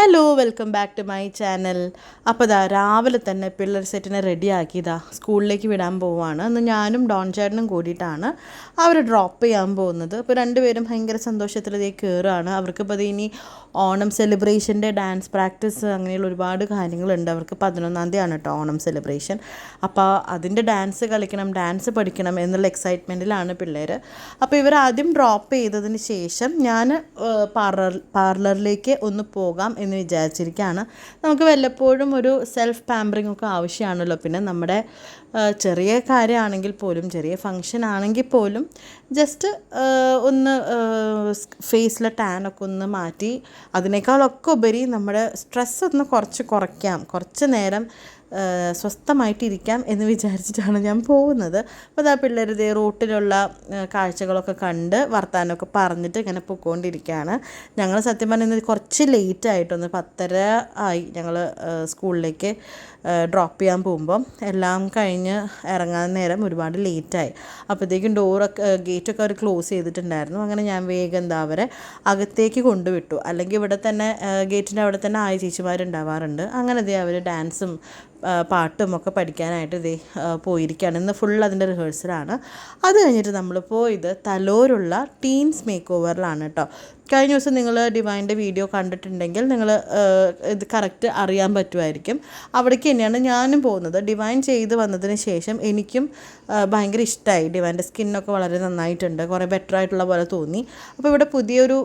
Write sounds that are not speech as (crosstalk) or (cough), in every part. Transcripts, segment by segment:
Hello welcome back to my channel അപ്പോൾ ഇതാ രാവിലെ തന്നെ പിള്ളേർ സെറ്റിനെ റെഡിയാക്കിയതാ സ്കൂളിലേക്ക് വിടാൻ പോവുകയാണ് അന്ന് ഞാനും ഡോൺ ചേട്ടനും കൂടിയിട്ടാണ് അവർ ഡ്രോപ്പ് ചെയ്യാൻ പോകുന്നത്. അപ്പോൾ രണ്ടുപേരും ഭയങ്കര സന്തോഷത്തിൽ ഇതേ കയറുകയാണ് അവർക്കിപ്പോൾ ഇനി ഓണം സെലിബ്രേഷന്റെ ഡാൻസ് പ്രാക്ടീസ് അങ്ങനെയുള്ള ഒരുപാട് കാര്യങ്ങളുണ്ട്. അവർക്ക് പതിനൊന്നാം തീയതിയാണ് കേട്ടോ ഓണം സെലിബ്രേഷൻ അപ്പോൾ അതിന്റെ ഡാൻസ് കളിക്കണം ഡാൻസ് പഠിക്കണം എന്നുള്ള എക്സൈറ്റ്മെന്റിലാണ് പിള്ളേർ അപ്പോൾ ഇവർ ആദ്യം ഡ്രോപ്പ് ചെയ്തതിന് ശേഷം ഞാൻ പാർലർ പാർലറിലേക്ക് ഒന്ന് പോകാം എന്ന് വിചാരിച്ചിരിക്കുകയാണ്. നമുക്ക് വല്ലപ്പോഴും ഒരു സെൽഫ് പാമ്പറിംഗ് ഒക്കെ ആവശ്യമാണല്ലോ. പിന്നെ നമ്മുടെ ചെറിയ കാര്യമാണെങ്കിൽ പോലും ചെറിയ ഫങ്ഷൻ ആണെങ്കിൽ പോലും ജസ്റ്റ് ഒന്ന് ഫേസിലെ ടാനൊക്കെ ഒന്ന് മാറ്റി അതിനേക്കാളൊക്കെ ഉപരി നമ്മുടെ സ്ട്രെസ് ഒന്ന് കുറച്ച് കുറയ്ക്കാം. കുറച്ച് നേരം സ്വസ്ഥമായിട്ടിരിക്കാം എന്ന് വിചാരിച്ചിട്ടാണ് ഞാൻ പോകുന്നത്. അപ്പോൾ ആ പിള്ളേരുടെ റൂട്ടിലുള്ള കാഴ്ചകളൊക്കെ കണ്ട് വർത്തമാനമൊക്കെ പറഞ്ഞിട്ട് ഇങ്ങനെ പൊയ്ക്കൊണ്ടിരിക്കുകയാണ് ഞങ്ങൾ സത്യം പറഞ്ഞാൽ കുറച്ച് ലേറ്റ് ആയിട്ടൊന്ന് പത്തര ആയി ഞങ്ങൾ സ്കൂളിലേക്ക് ഡ്രോപ്പ് ചെയ്യാൻ പോകുമ്പം എല്ലാം കഴിഞ്ഞ് ഇറങ്ങാൻ നേരം ഒരുപാട് ലേറ്റായി അപ്പോഴത്തേക്കും ഡോറൊക്കെ ഗേറ്റൊക്കെ അവർ ക്ലോസ് ചെയ്തിട്ടുണ്ടായിരുന്നു. അങ്ങനെ ഞാൻ വേഗം എന്താ അവരെ അകത്തേക്ക് കൊണ്ടുവിട്ടു. അല്ലെങ്കിൽ ഇവിടെ തന്നെ ഗേറ്റിന്റെ അവിടെ തന്നെ ആയ ചേച്ചിമാരുണ്ടാവാറുണ്ട്. അങ്ങനെ ദേ അവർ ഡാൻസും പാട്ടും ഒക്കെ പഠിക്കാനായിട്ട് ഇതേ പോയിരിക്കുകയാണ് ഇന്ന് ഫുൾ അതിന്റെ റിഹേഴ്സലാണ് അത് കഴിഞ്ഞിട്ട് നമ്മൾ പോയത് തലോരുള്ള ടീൻസ് മേക്ക് ഓവറിലാണ് കേട്ടോ കഴിഞ്ഞ ദിവസം നിങ്ങൾ ഡിവൈന്റെ വീഡിയോ കണ്ടിട്ടുണ്ടെങ്കിൽ നിങ്ങൾ ഇത് കറക്റ്റ് അറിയാൻ പറ്റുമായിരിക്കും അവിടേക്ക് തന്നെയാണ് ഞാനും പോകുന്നത്. ഡിവൈൻ ചെയ്ത് വന്നതിന് ശേഷം എനിക്കും ഭയങ്കര ഇഷ്ടമായി ഡിവൈന്റെ സ്കിന്നൊക്കെ വളരെ നന്നായിട്ടുണ്ട്. കുറേ ബെറ്റർ ആയിട്ടുള്ള പോലെ തോന്നി. അപ്പോൾ ഇവിടെ പുതിയൊരു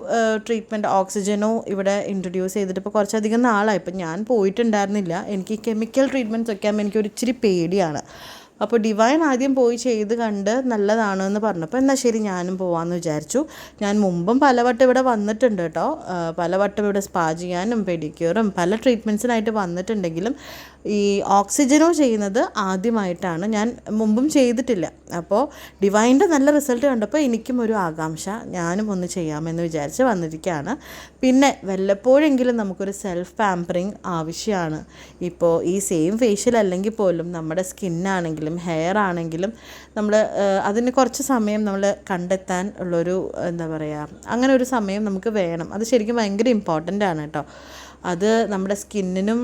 ട്രീറ്റ്മെന്റ് ഓക്സിജനോ ഇവിടെ ഇൻട്രൊഡ്യൂസ് ചെയ്തിട്ട് ഇപ്പോൾ കുറച്ചധികം നാളായി. ഇപ്പം ഞാൻ പോയിട്ടുണ്ടായിരുന്നില്ല. എനിക്ക് കെമിക്കൽ ട്രീറ്റ്മെന്റ്സ് ഒക്കെ ആകുമ്പോൾ എനിക്കൊരു ഇച്ചിരി പേടിയാണ്. അപ്പോൾ ഡിവൈൻ ആദ്യം പോയി ചെയ്ത് കണ്ട് നല്ലതാണ് എന്ന് പറഞ്ഞപ്പോൾ എന്നാൽ ശരി ഞാനും പോവാമെന്ന് വിചാരിച്ചു. ഞാൻ മുമ്പും പലവട്ടം ഇവിടെ വന്നിട്ടുണ്ട് കേട്ടോ. പലവട്ടം ഇവിടെ സ്പാ ചെയ്യാനും പെഡിക്യൂറും പല ട്രീറ്റ്മെന്റ്സിനായിട്ട് വന്നിട്ടുണ്ടെങ്കിലും ഈ ഓക്സിജനോ ചെയ്യുന്നത് ആദ്യമായിട്ടാണ്. ഞാൻ മുമ്പും ചെയ്തിട്ടില്ല. അപ്പോൾ ഡിവൈന്റെ നല്ല റിസൾട്ട് കണ്ടപ്പോൾ എനിക്കും ഒരു ആകാംക്ഷ. ഞാനും ഒന്ന് ചെയ്യാമെന്ന് വിചാരിച്ച് വന്നിരിക്കുകയാണ്. പിന്നെ വല്ലപ്പോഴെങ്കിലും നമുക്കൊരു സെൽഫ് പാമ്പറിങ് ആവശ്യമാണ്. ഇപ്പോൾ ഈ സെയിം ഫേഷ്യൽ അല്ലെങ്കിൽ പോലും നമ്മുടെ സ്കിന്നാണെങ്കിലും ഹെയർ ആണെങ്കിലും നമ്മൾ അതിന് കുറച്ച് സമയം നമ്മൾ കണ്ടെത്താൻ ഉള്ളൊരു എന്താ പറയുക അങ്ങനെ ഒരു സമയം നമുക്ക് വേണം. അത് ശരിക്കും ഭയങ്കര ഇമ്പോർട്ടന്റ് ആണ് കേട്ടോ. അത് നമ്മുടെ സ്കിന്നിനും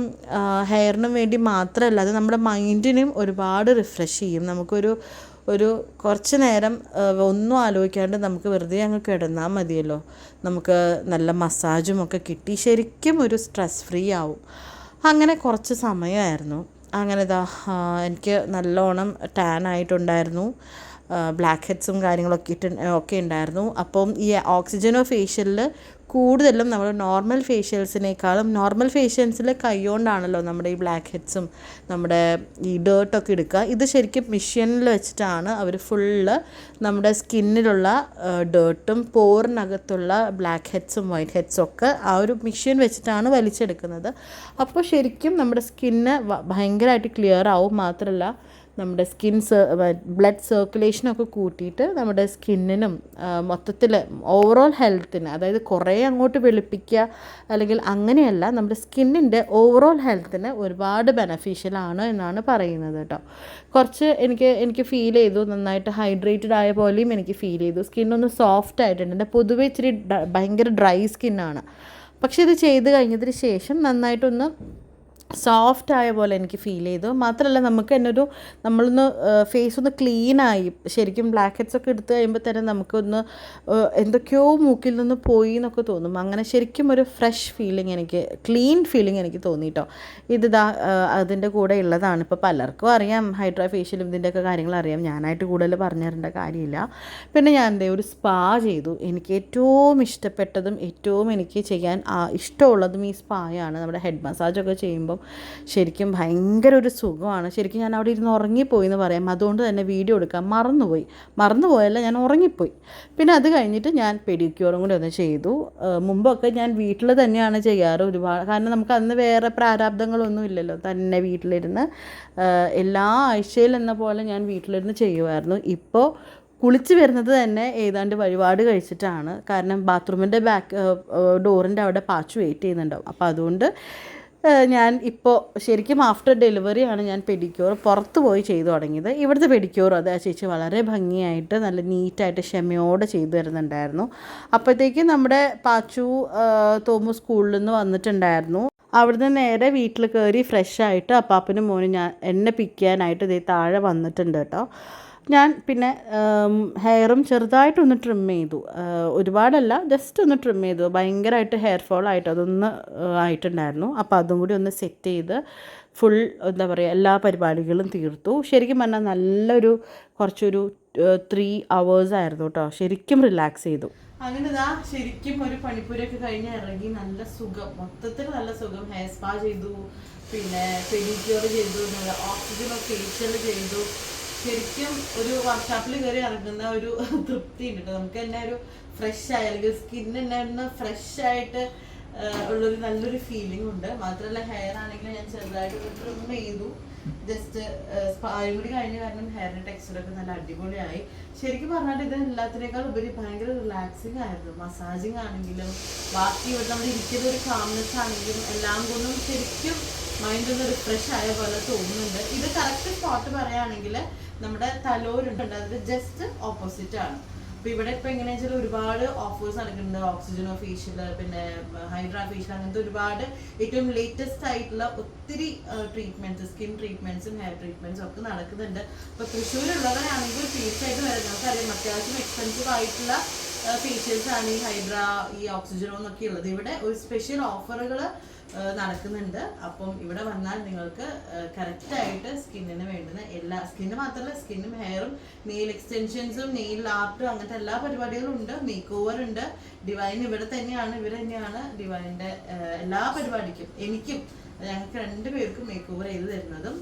ഹെയറിനും വേണ്ടി മാത്രമല്ല അത് നമ്മുടെ മൈൻഡിനും ഒരുപാട് റിഫ്രഷ് ചെയ്യും. നമുക്കൊരു ഒരു കുറച്ച് നേരം ഒന്നും ആലോചിക്കാണ്ട് നമുക്ക് വെറുതെ അങ്ങ് കിടന്നാൽ മതിയല്ലോ. നമുക്ക് നല്ല മസാജും ഒക്കെ കിട്ടി ശരിക്കും ഒരു സ്ട്രെസ് ഫ്രീ ആവും. അങ്ങനെ കുറച്ച് സമയമായിരുന്നു. അങ്ങനെ ഇതാ എനിക്ക് നല്ലോണം ടാൻ ആയിട്ടുണ്ടായിരുന്നു. ബ്ലാക്ക് ഹെഡ്സും കാര്യങ്ങളൊക്കെ ഇട്ട് ഒക്കെ ഉണ്ടായിരുന്നു. അപ്പം ഈ ഓക്സിജനോ ഫേഷ്യലിൽ കൂടുതലും നമ്മൾ നോർമൽ ഫേഷ്യൽസിനേക്കാളും നോർമൽ ഫേഷ്യൽസിൽ കൈകൊണ്ടാണല്ലോ നമ്മുടെ ഈ ബ്ലാക്ക് ഹെഡ്സും നമ്മുടെ ഈ ഡേർട്ടൊക്കെ എടുക്കുക. ഇത് ശരിക്കും മെഷീനിൽ വെച്ചിട്ടാണ് അവർ ഫുള്ള് നമ്മുടെ സ്കിന്നിലുള്ള ഡേർട്ടും പോറിനകത്തുള്ള ബ്ലാക്ക് ഹെഡ്സും വൈറ്റ് ഹെഡ്സും ഒക്കെ ആ ഒരു മെഷീൻ വെച്ചിട്ടാണ് വലിച്ചെടുക്കുന്നത്. അപ്പോൾ ശരിക്കും നമ്മുടെ സ്കിന്ന് ഭയങ്കരമായിട്ട് ക്ലിയർ ആവും. മാത്രമല്ല നമ്മുടെ സ്കിൻ ബ്ലഡ് സർക്കുലേഷനൊക്കെ കൂട്ടിയിട്ട് നമ്മുടെ സ്കിന്നിനും മൊത്തത്തിൽ ഓവറോൾ ഹെൽത്തിന് അതായത് കുറേ അങ്ങോട്ട് വെളുപ്പിക്കുക അല്ലെങ്കിൽ അങ്ങനെയല്ല നമ്മുടെ സ്കിന്നിന്റെ ഓവറോൾ ഹെൽത്തിന് ഒരുപാട് ബെനഫിഷ്യലാണ് എന്നാണ് പറയുന്നത് കേട്ടോ. കുറച്ച് എനിക്ക് എനിക്ക് ഫീൽ ചെയ്തു നന്നായിട്ട് ഹൈഡ്രേറ്റഡ് ആയ പോലെയും എനിക്ക് ഫീൽ ചെയ്തു. സ്കിന്നൊന്ന് സോഫ്റ്റ് ആയിട്ടുണ്ട്. എന്റെ പൊതുവേ ഇച്ചിരി ഭയങ്കര ഡ്രൈ സ്കിന്നാണ് പക്ഷേ ഇത് ചെയ്ത് കഴിഞ്ഞതിന് ശേഷം നന്നായിട്ടൊന്ന് സോഫ്റ്റ് ആയ പോലെ എനിക്ക് ഫീൽ ചെയ്തു. മാത്രമല്ല നമുക്ക് തന്നെ ഒരു നമ്മളൊന്ന് ഫേസ് ഒന്ന് ക്ലീനായി ശരിക്കും ബ്ലാക്ക് ഹെഡ്സ് ഒക്കെ എടുത്തു കഴിയുമ്പോൾ തന്നെ നമുക്കൊന്ന് എന്തൊക്കെയോ മൂക്കിൽ നിന്ന് പോയി എന്നൊക്കെ തോന്നും. അങ്ങനെ ശരിക്കും ഒരു ഫ്രഷ് ഫീലിംഗ് എനിക്ക് ക്ലീൻ ഫീലിംഗ് എനിക്ക് തോന്നി കേട്ടോ ഇത് ഇതാ അതിന്റെ കൂടെ ഉള്ളതാണ്. ഇപ്പോൾ പലർക്കും അറിയാം ഹൈഡ്രാ ഫേഷ്യലും ഇതിന്റെയൊക്കെ കാര്യങ്ങൾ അറിയാം. ഞാനായിട്ട് കൂടുതൽ പറഞ്ഞു തരേണ്ട കാര്യമില്ല. പിന്നെ ഞാൻ ദേ ഒരു സ്പാ ചെയ്തു. എനിക്ക് ഏറ്റവും ഇഷ്ടപ്പെട്ടതും ഏറ്റവും എനിക്ക് ചെയ്യാൻ ഇഷ്ടമുള്ളതും ഈ സ്പായാണ് നമ്മുടെ ഹെഡ് മസാജൊക്കെ ചെയ്യുമ്പം ശരിക്കും ഭയങ്കര ഒരു സുഖമാണ്. ശരിക്കും ഞാൻ അവിടെ ഇരുന്ന് ഉറങ്ങിപ്പോയി എന്ന് പറയാം. അതുകൊണ്ട് തന്നെ വീഡിയോ എടുക്കാൻ മറന്നുപോയി. മറന്നുപോയല്ല ഞാൻ ഉറങ്ങിപ്പോയി. പിന്നെ അത് കഴിഞ്ഞിട്ട് ഞാൻ പെഡിക്യൂറും കൂടി ഒന്ന് ചെയ്തു. മുമ്പൊക്കെ ഞാൻ വീട്ടിൽ തന്നെയാണ് ചെയ്യാറ് ഒരുപാട്. കാരണം നമുക്ക് അന്ന് വേറെ പ്രാരാബ്ദങ്ങളൊന്നും ഇല്ലല്ലോ. തന്നെ വീട്ടിലിരുന്ന് എല്ലാ ആഴ്ചയിൽ എന്ന പോലെ ഞാൻ വീട്ടിലിരുന്ന് ചെയ്യുമായിരുന്നു. ഇപ്പോൾ കുളിച്ച് വരുന്നത് തന്നെ ഏതാണ്ട് വഴിപാട് കഴിച്ചിട്ടാണ്. കാരണം ബാത്റൂമിന്റെ ബാക്ക് ഡോറിന്റെ അവിടെ പാച്ച് വെയിറ്റ് ചെയ്യുന്നുണ്ടാവും. അപ്പോൾ അതുകൊണ്ട് ഞാൻ ഇപ്പോൾ ശരിക്കും ആഫ്റ്റർ ഡെലിവറിയാണ് ഞാൻ പെഡിക്യൂർ പുറത്ത് പോയി ചെയ്തു തുടങ്ങിയത്. ഇവിടുത്തെ പെഡിക്യൂർ അത് ആ ചേച്ചി വളരെ ഭംഗിയായിട്ട് നല്ല നീറ്റായിട്ട് ക്ഷമയോടെ ചെയ്തു തരുന്നുണ്ടായിരുന്നു. അപ്പോഴത്തേക്കും നമ്മുടെ പാച്ചു തോമു സ്കൂളിൽ നിന്ന് വന്നിട്ടുണ്ടായിരുന്നു. അവിടുന്ന് നേരെ വീട്ടിൽ കയറി ഫ്രഷ് ആയിട്ട് അപ്പാപ്പനും മോനും ഞാൻ എന്നെ പിക്ക് ചെയ്യാനായിട്ട് ഇതേ താഴെ വന്നിട്ടുണ്ട് കേട്ടോ. ഞാൻ പിന്നെ ഹെയറും ചെറുതായിട്ടൊന്ന് ട്രിം ചെയ്തു. ഒരുപാടല്ല ജസ്റ്റ് ഒന്ന് ട്രിം ചെയ്തു. ഭയങ്കരമായിട്ട് ഹെയർ ഫോൾ ആയിട്ട് അതൊന്ന് ആയിട്ടുണ്ടായിരുന്നു. അപ്പോൾ അതും കൂടി ഒന്ന് സെറ്റ് ചെയ്ത് ഫുൾ എന്താ പറയുക എല്ലാ പരിപാടികളും തീർത്തു. ശരിക്കും പറഞ്ഞാൽ നല്ലൊരു കുറച്ചൊരു ത്രീ അവേഴ്സ് ആയിരുന്നു കേട്ടോ ശരിക്കും റിലാക്സ് ചെയ്തു. അങ്ങനെ ഇതാ ശരിക്കും ഒരു പണിപ്പുരൊക്കെ കഴിഞ്ഞ് ഇറങ്ങി നല്ല സുഖം. മൊത്തത്തിൽ നല്ല സുഖം. ഹെയർ സ്പാ ചെയ്തു. പിന്നെ പെഡിക്യൂർ ചെയ്തു. ഓക്സിജൻ ഫേഷ്യൽ ചെയ്തു. ശരിക്കും ഒരു വർക്ക്ഷോപ്പിൽ കയറി ഇറങ്ങുന്ന ഒരു (laughs) തൃപ്തി ഉണ്ട് കേട്ടോ. നമുക്ക് തന്നെ ഒരു ഫ്രഷ് ആയ അല്ലെങ്കിൽ സ്കിൻ തന്നെ ഫ്രഷ് ആയിട്ട് ഉള്ളൊരു നല്ലൊരു ഫീലിംഗ് ഉണ്ട്. മാത്രമല്ല ഹെയർ ആണെങ്കിൽ ഞാൻ ചെറുതായിട്ട് ട്രിം ചെയ്തു. ജസ്റ്റ് സ്പായും കൂടി കഴിഞ്ഞ കാരണം ഹെയറിന്റെ ടെക്സ്ചർ ഒക്കെ നല്ല അടിപൊളിയായി. ശരിക്കും പറഞ്ഞാൽ ഇത് എല്ലാത്തിനേക്കാൾ ഉപരി ഭയങ്കര റിലാക്സിങ് ആയിരുന്നു. മസാജിങ് ആണെങ്കിലും ബാക്കി ഇവിടെ നമ്മൾ ഇരിക്കുന്ന ഒരു കാംനെസ് ആണെങ്കിലും എല്ലാം കൊണ്ടും ശരിക്കും മൈൻഡ് ഒന്ന് റിഫ്രഷ് ആയ പോലെ തോന്നുന്നുണ്ട്. ഇത് കറക്റ്റ് സ്പോട്ട് പറയുകയാണെങ്കിൽ നമ്മുടെ തലോരുണ്ട് അതിന്റെ ജസ്റ്റ് ഓപ്പോസിറ്റ് ആണ്. അപ്പൊ ഇവിടെ ഇപ്പൊ എങ്ങനെയാ ഒരുപാട് ഓഫേഴ്സ് നടക്കുന്നുണ്ട്. ഓക്സിജനോ ഫേഷ്യൽ പിന്നെ ഹൈഡ്രാ ഫേഷ്യൽ അങ്ങനത്തെ ഒരുപാട് ഏറ്റവും ലേറ്റസ്റ്റ് ആയിട്ടുള്ള ഒത്തിരി ട്രീറ്റ്മെന്റ്സ് സ്കിൻ ട്രീറ്റ്മെന്റ്സും ഹെയർ ട്രീറ്റ്മെന്റ്സും ഒക്കെ നടക്കുന്നുണ്ട്. അപ്പൊ തൃശ്ശൂരുള്ളവരാണെങ്കിൽ തീർച്ചയായിട്ടും വരുന്നത് നമുക്കറിയാം അത്യാവശ്യം എക്സ്പെൻസീവ് ആയിട്ടുള്ള ഫേഷ്യൽസ് ആണ് ഈ ഹൈഡ്ര ഈ ഓക്സിജനോ എന്നൊക്കെ ഉള്ളത്. ഇവിടെ ഒരു സ്പെഷ്യൽ ഓഫറുകൾ നടക്കുന്നുണ്ട്. അപ്പം ഇവിടെ വന്നാൽ നിങ്ങൾക്ക് കറക്റ്റ് ആയിട്ട് സ്കിന്നിന് വേണ്ടുന്ന എല്ലാ സ്കിന്ന് മാത്രമല്ല സ്കിന്നും ഹെയറും നെയിൽ എക്സ്റ്റെൻഷൻസും നെയിൽ ആർട്ടും അങ്ങനത്തെ എല്ലാ പരിപാടികളും ഉണ്ട്. മേക്ക് ഓവർ ഉണ്ട്. ഡിവൈൻ ഇവിടെ തന്നെയാണ് ഇവർ തന്നെയാണ് ഡിവൈന്റെ എല്ലാ പരിപാടിക്കും എനിക്കും ഞങ്ങൾക്ക് രണ്ടുപേർക്കും മേക്ക് ഓവർ ചെയ്ത് തരുന്നതും.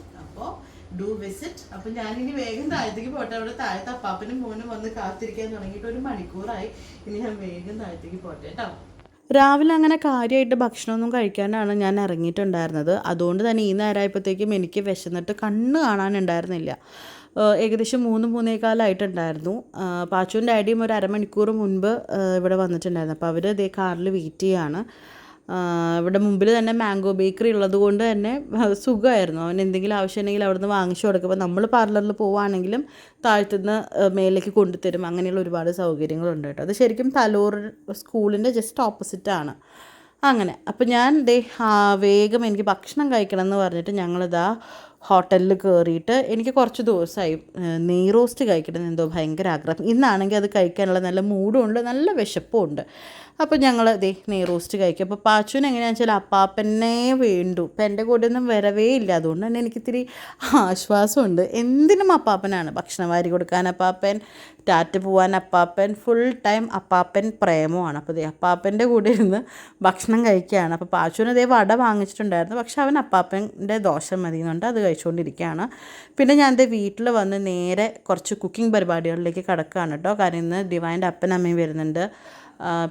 ഡു വിസിറ്റ് അപ്പം ഞാനിനി വേഗം താഴത്തേക്ക് പോട്ടെ. അവിടെ താഴത്തെ അപ്പാപ്പനും മോനും വന്ന് കാത്തിരിക്കാൻ തുടങ്ങിയിട്ട് ഒരു മണിക്കൂറായി. ഇനി ഞാൻ വേഗം താഴത്തേക്ക് പോട്ടെ കേട്ടോ. രാവിലെ അങ്ങനെ കാര്യമായിട്ട് ഭക്ഷണമൊന്നും കഴിക്കാനാണ് ഞാൻ ഇറങ്ങിയിട്ടുണ്ടായിരുന്നത്. അതുകൊണ്ട് തന്നെ ഈ നേരമായപ്പോഴത്തേക്കും എനിക്ക് വിശന്നിട്ട് കണ്ണ് കാണാനുണ്ടായിരുന്നില്ല. ഏകദേശം മൂന്ന് മൂന്നേകാലായിട്ടുണ്ടായിരുന്നു. പാച്ചുവിന്റെ ഡാഡിയും ഒരു അരമണിക്കൂർ മുൻപ് ഇവിടെ വന്നിട്ടുണ്ടായിരുന്നു. അപ്പോൾ അവർ ഇതേ കാറിൽ വെയിറ്റ് ചെയ്യാണ്. ഇവിടെ മുമ്പിൽ തന്നെ മാംഗോ ബേക്കറി ഉള്ളത് കൊണ്ട് തന്നെ സുഖമായിരുന്നു. അവൻ എന്തെങ്കിലും ആവശ്യമുണ്ടെങ്കിൽ അവിടുന്ന് വാങ്ങിച്ചു കൊടുക്കുമ്പോൾ നമ്മൾ പാർലറിൽ പോവുകയാണെങ്കിലും താഴ്ത്തുനിന്ന് മേലേക്ക് കൊണ്ടുതരും. അങ്ങനെയുള്ള ഒരുപാട് സൗകര്യങ്ങളുണ്ട് കേട്ടോ. അത് ശരിക്കും തലൂർ സ്കൂളിന്റെ ജസ്റ്റ് ഓപ്പോസിറ്റാണ് അങ്ങനെ. അപ്പോൾ ഞാൻ ദേ വേഗം എനിക്ക് ഭക്ഷണം കഴിക്കണം എന്ന് പറഞ്ഞിട്ട് ഞങ്ങളിതാ ഹോട്ടലിൽ കയറിയിട്ട് എനിക്ക് കുറച്ച് ദിവസമായി നെയ് റോസ്റ്റ് കഴിക്കണം എന്തോ ഭയങ്കര ആഗ്രഹം. ഇന്നാണെങ്കിൽ അത് കഴിക്കാനുള്ള നല്ല മൂഡും ഉണ്ട് നല്ല വിശപ്പും ഉണ്ട്. അപ്പോൾ ഞങ്ങൾ ദേ നെയ് റോസ്റ്റ് കഴിക്കും. അപ്പോൾ പാച്ചുവിന് എങ്ങനെയാണെന്ന് വെച്ചാൽ അപ്പാപ്പനെ വേണ്ടു. ഇപ്പം എന്റെ കൂടെ ഒന്നും വരവേ ഇല്ല. അതുകൊണ്ട് തന്നെ എനിക്കിത്തിരി ആശ്വാസമുണ്ട്. എന്തിനും അപ്പാപ്പനാണ്. ഭക്ഷണം വാരി കൊടുക്കാൻ അപ്പാപ്പൻ ടാറ്റ് പോവാൻ അപ്പാപ്പൻ ഫുൾ ടൈം അപ്പാപ്പൻ പ്രേമമാണ്. അപ്പോൾ ദേ അപ്പാപ്പന്റെ കൂടെ ഇരുന്ന് ഭക്ഷണം കഴിക്കുകയാണ്. അപ്പോൾ പാച്ചുവിന് ദേ വട വാങ്ങിച്ചിട്ടുണ്ടായിരുന്നു. പക്ഷെ അവൻ അപ്പാപ്പന്റെ ദോഷം മതി എന്നുണ്ട് അത് കഴിച്ചുകൊണ്ടിരിക്കുകയാണ്. പിന്നെ ഞാൻ എന്റെ വീട്ടിൽ വന്ന് നേരെ കുറച്ച് കുക്കിംഗ് പരിപാടികളിലേക്ക് കിടക്കുകയാണ് കേട്ടോ. കാരണം ഇന്ന് ഡിവൈന്റെ അപ്പൻ അമ്മയും വരുന്നുണ്ട്.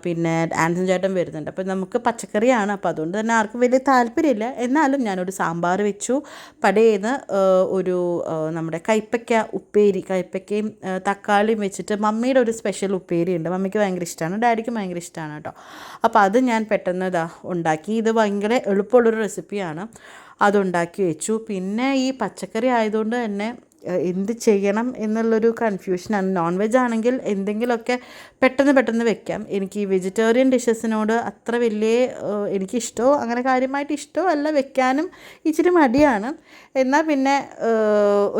പിന്നെ ആൻസൺ ചേട്ടൻ വരുന്നുണ്ട്. അപ്പോൾ നമുക്ക് പച്ചക്കറിയാണ്. അപ്പോൾ അതുകൊണ്ട് തന്നെ ആർക്കും വലിയ താല്പര്യമില്ല. എന്നാലും ഞാനൊരു സാമ്പാർ വെച്ചു. പടയേന്ന് ഒരു നമ്മുടെ കൈപ്പയ്ക്ക ഉപ്പേരി കൈപ്പയ്ക്കയും തക്കാളിയും വെച്ചിട്ട് മമ്മിയുടെ ഒരു സ്പെഷ്യൽ ഉപ്പേരി ഉണ്ട്. മമ്മിക്ക് ഭയങ്കര ഇഷ്ടമാണ് ഡാഡിക്ക് ഭയങ്കര ഇഷ്ടമാണ് കേട്ടോ. അപ്പോൾ അത് ഞാൻ പെട്ടെന്ന് ഇതാ ഉണ്ടാക്കി. ഇത് ഭയങ്കര എളുപ്പമുള്ളൊരു റെസിപ്പിയാണ്. അതുണ്ടാക്കി വെച്ചു. പിന്നെ ഈ പച്ചക്കറി ആയതുകൊണ്ട് തന്നെ എന്ത് ചെയ്യണം എന്നുള്ളൊരു കൺഫ്യൂഷനാണ് നോൺ വെജ് ആണെങ്കിൽ എന്തെങ്കിലുമൊക്കെ പെട്ടെന്ന് പെട്ടെന്ന് വെക്കാം. എനിക്ക് ഈ വെജിറ്റേറിയൻ ഡിഷസിനോട് അത്ര വലിയ എനിക്കിഷ്ടമോ അങ്ങനെ കാര്യമായിട്ട് ഇഷ്ടമോ അല്ല വെക്കാനും ഇച്ചിരി മടിയാണ്. എന്നാൽ പിന്നെ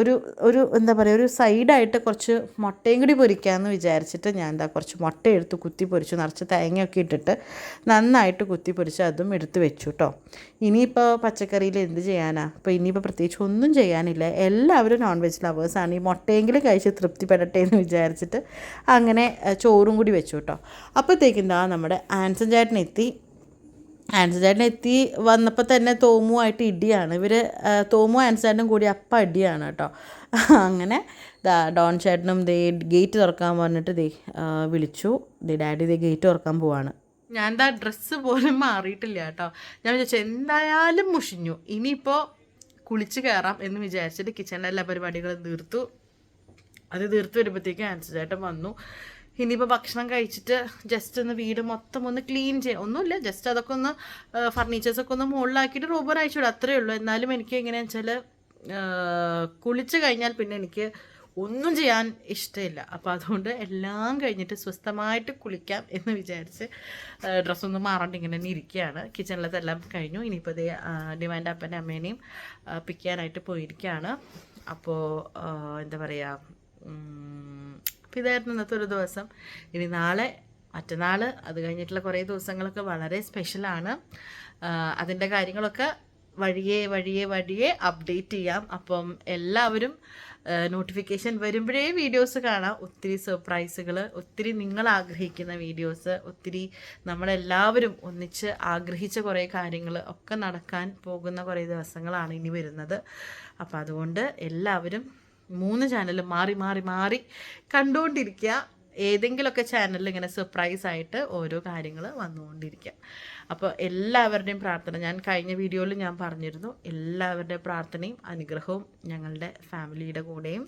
ഒരു ഒരു എന്താ പറയുക ഒരു സൈഡായിട്ട് കുറച്ച് മുട്ടയും കൂടി പൊരിക്കാമെന്ന് വിചാരിച്ചിട്ട് ഞാൻ എന്താ കുറച്ച് മുട്ട എടുത്ത് കുത്തി പൊരിച്ചു. നിറച്ച് തേങ്ങയൊക്കെ ഇട്ടിട്ട് നന്നായിട്ട് കുത്തി പൊരിച്ച് അതും എടുത്ത് വെച്ചു കേട്ടോ ഇനിയിപ്പോൾ പച്ചക്കറിയിൽ എന്ത് ചെയ്യാനാണ് അപ്പോൾ ഇനിയിപ്പോൾ പ്രത്യേകിച്ച് ഒന്നും ചെയ്യാനില്ല. എല്ലാവരും നോൺ വെജ് ലവേഴ്സാണ് ഈ മുട്ടയെങ്കിലും കഴിച്ച് തൃപ്തിപ്പെടട്ടെ എന്ന് വിചാരിച്ചിട്ട് അങ്ങനെ ചോറും കൂടി വെച്ചു കേട്ടോ. അപ്പോഴത്തേക്കും എന്താ നമ്മുടെ ആൻസൺ ചേട്ടൻ എത്തി. ആൻസൺ ചേട്ടൻ എത്തി വന്നപ്പോൾ തന്നെ തോമുമായിട്ട് ഇടിയാണ്. ഇവർ തോമു ആൻസൺ ചേട്ടനും കൂടി അപ്പം അടിയാണ് കേട്ടോ. അങ്ങനെ ഡോൺ ചേട്ടനും ദേ ഗേറ്റ് തുറക്കാൻ പറഞ്ഞിട്ട് ദേ വിളിച്ചു. ദേ ഡാഡി ദേ ഗേറ്റ് തുറക്കാൻ പോവാണ്. ഞാൻ എന്താ ഡ്രസ്സ് പോലും മാറിയിട്ടില്ല കേട്ടോ. ഞാൻ വിചാരിച്ചു എന്തായാലും മുഷിഞ്ഞു. ഇനിയിപ്പോൾ കുളിച്ച് കയറാം എന്ന് വിചാരിച്ചിട്ട് കിച്ചണിലെ എല്ലാ പരിപാടികളും തീർത്തു. അത് തീർത്ത് വരുമ്പോഴത്തേക്കും ആൻസർ ചേട്ടൻ വന്നു. ഇനിയിപ്പോൾ ഭക്ഷണം കഴിച്ചിട്ട് ജസ്റ്റ് ഒന്ന് വീട് മൊത്തം ഒന്ന് ക്ലീൻ ചെയ്യാം. ഒന്നുമില്ല ജസ്റ്റ് അതൊക്കെ ഒന്ന് ഫർണിച്ചേഴ്സൊക്കെ ഒന്ന് മുകളിലാക്കിയിട്ട് റൂബർ അയച്ചു വിടും അത്രയേ ഉള്ളൂ. എന്നാലും എനിക്ക് എങ്ങനെയാണെന്ന് വെച്ചാൽ കുളിച്ച് കഴിഞ്ഞാൽ പിന്നെ എനിക്ക് ഒന്നും ചെയ്യാൻ ഇഷ്ടമില്ല. അപ്പോൾ അതുകൊണ്ട് എല്ലാം കഴിഞ്ഞിട്ട് സ്വസ്ഥമായിട്ട് കുളിക്കാം എന്ന് വിചാരിച്ച് ഡ്രസ്സൊന്നും മാറാണ്ട് ഇങ്ങനെ തന്നെ ഇരിക്കുകയാണ്. കിച്ചണിലതെല്ലാം കഴിഞ്ഞു. ഇനിയിപ്പോൾ ഇതേ ഡിമാൻഡ് അപ്പന്റെ അമ്മേനെയും പിക്ക് ചെയ്യാനായിട്ട് പോയിരിക്കുകയാണ്. അപ്പോൾ എന്താ പറയുക അപ്പോൾ ഇതായിരുന്നു ഇന്നത്തെ ഒരു ദിവസം. ഇനി നാളെ മറ്റന്നാൾ അത് കഴിഞ്ഞിട്ടുള്ള കുറേ ദിവസങ്ങളൊക്കെ വളരെ സ്പെഷ്യലാണ് അതിന്റെ കാര്യങ്ങളൊക്കെ വഴിയെ വഴിയെ വഴിയെ അപ്ഡേറ്റ് ചെയ്യാം. അപ്പം എല്ലാവരും നോട്ടിഫിക്കേഷൻ വരുമ്പോഴേ വീഡിയോസ് കാണാം. ഒത്തിരി സർപ്രൈസുകൾ ഒത്തിരി നിങ്ങൾ ആഗ്രഹിക്കുന്ന വീഡിയോസ് ഒത്തിരി നമ്മളെല്ലാവരും ഒന്നിച്ച് ആഗ്രഹിച്ച കുറേ കാര്യങ്ങൾ ഒക്കെ നടക്കാൻ പോകുന്ന കുറേ ദിവസങ്ങളാണ് ഇനി വരുന്നത്. അപ്പോൾ അതുകൊണ്ട് എല്ലാവരും മൂന്ന് ചാനൽ മാറി മാറി മാറി കണ്ടുകൊണ്ടിരിക്കുക ഏതെങ്കിലുമൊക്കെ ചാനലിൽ ഇങ്ങനെ സർപ്രൈസ് ആയിട്ട് ഓരോ കാര്യങ്ങൾ വന്നുകൊണ്ടിരിക്കുക അപ്പോൾ എല്ലാവരുടെയും പ്രാർത്ഥന ഞാൻ കഴിഞ്ഞ വീഡിയോയിൽ ഞാൻ പറഞ്ഞിരുന്നു എല്ലാവരുടെയും പ്രാർത്ഥനയും അനുഗ്രഹവും ഞങ്ങളുടെ ഫാമിലിയുടെ കൂടെയും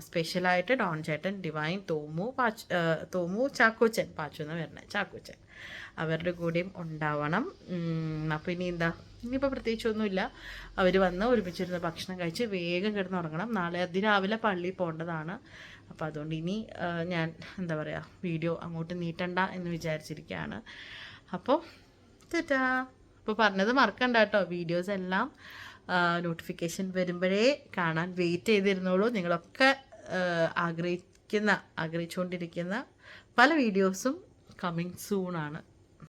സ്പെഷ്യലായിട്ട് ഡോൺ ചേട്ടൻ ഡിവൈൻ തോമു പാച്ച് തോമു ചാക്കോച്ചൻ പാച്ചു എന്ന് വരുന്നത് ചാക്കോച്ചൻ അവരുടെ കൂടെയും ഉണ്ടാവണം. അപ്പോൾ ഇനി എന്താ? ഇനിയിപ്പോൾ പ്രത്യേകിച്ചൊന്നുമില്ല. അവർ വന്ന് ഒരുമിച്ചിരുന്ന് ഭക്ഷണം കഴിച്ച് വേഗം കിടന്നുറങ്ങണം. നാളെ അതിരാവിലെ പള്ളിയിൽ പോകേണ്ടതാണ്. അപ്പോൾ അതുകൊണ്ട് ഇനി ഞാൻ എന്താ പറയുക വീഡിയോ അങ്ങോട്ട് നീട്ടണ്ട എന്ന് വിചാരിച്ചിരിക്കുകയാണ്. അപ്പോൾ തെറ്റാ അപ്പോൾ പറഞ്ഞത് മറക്കണ്ട കേട്ടോ. വീഡിയോസ് എല്ലാം നോട്ടിഫിക്കേഷൻ വരുമ്പോഴേ കാണാൻ വെയിറ്റ് ചെയ്തിരുന്നോളൂ. നിങ്ങളൊക്കെ ആഗ്രഹിക്കുന്ന ആഗ്രഹിച്ചുകൊണ്ടിരിക്കുന്ന പല വീഡിയോസും കമ്മിങ് സൂണാണ്